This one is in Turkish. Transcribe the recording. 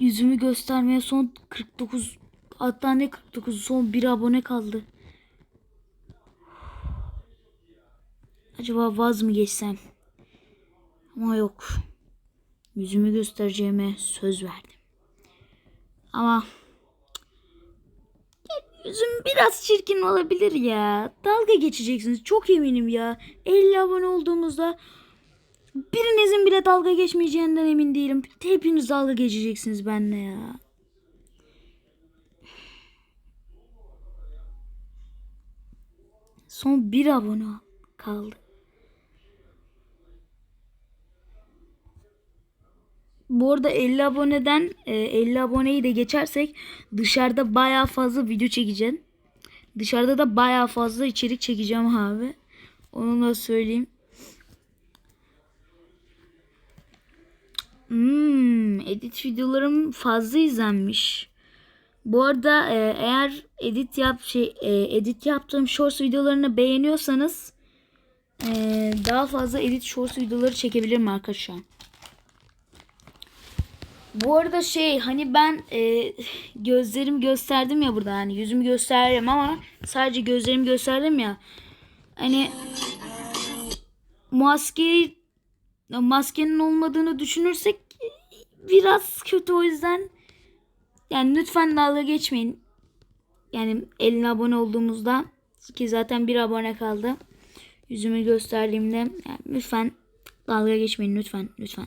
yüzümü göstermeye son 49 hatta ne 49 son bir abone kaldı. Acaba vaz mı geçsem? Ama yok. Yüzümü göstereceğime söz verdim. Ama yüzüm biraz çirkin olabilir ya. Dalga geçeceksiniz. Çok eminim ya. 50 abone olduğumuzda birinizin bile dalga geçmeyeceğinden emin değilim. Hepiniz dalga geçeceksiniz benimle ya. Son bir abone kaldı. Bu arada 50 aboneden e, 50 aboneyi de geçersek dışarıda bayağı fazla video çekeceğim. Dışarıda da bayağı fazla içerik çekeceğim abi. Onu da söyleyeyim. Hmm, edit videolarım fazla izlenmiş. Bu arada e, eğer edit yap şey e, edit yaptığım shorts videolarını beğeniyorsanız e, daha fazla edit shorts videoları çekebilirim arkadaşlar. Bu arada şey hani ben e, gözlerimi gösterdim ya burada hani yüzümü gösterdim ama sadece gözlerimi gösterdim ya. Hani maske maskenin olmadığını düşünürsek biraz kötü o yüzden yani lütfen dalga geçmeyin. Yani 50 abone olduğumuzda ki zaten bir abone kaldı. Yüzümü gösterdiğimde yani lütfen dalga geçmeyin lütfen lütfen.